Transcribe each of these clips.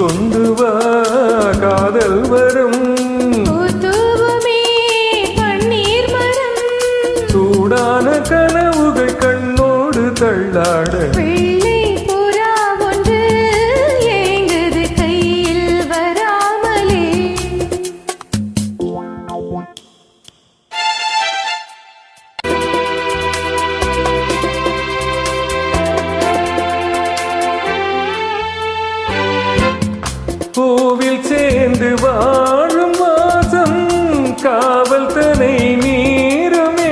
கொண்டு வா காதல் வரும். சூடான கனவுகள் கண்ணோடு தள்ளாட சேர்ந்து வாழும் வாசம் காவல் தனை மீறுமே.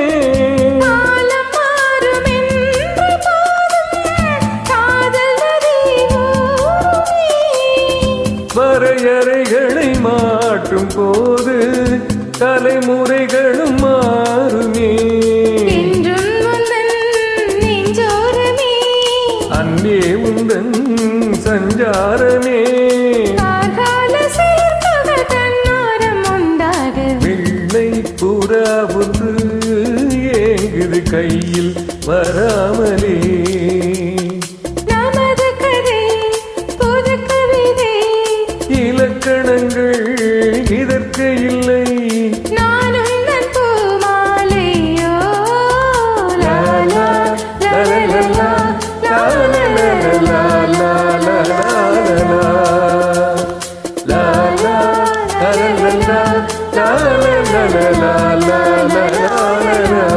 வரையறைகளை மாற்றும் போது தலைமுறைகளும் கையில் வராமலே நமது கதை பொது கவிதை இலக்கணங்கள் இதற்கு இல்லை la la la la la la la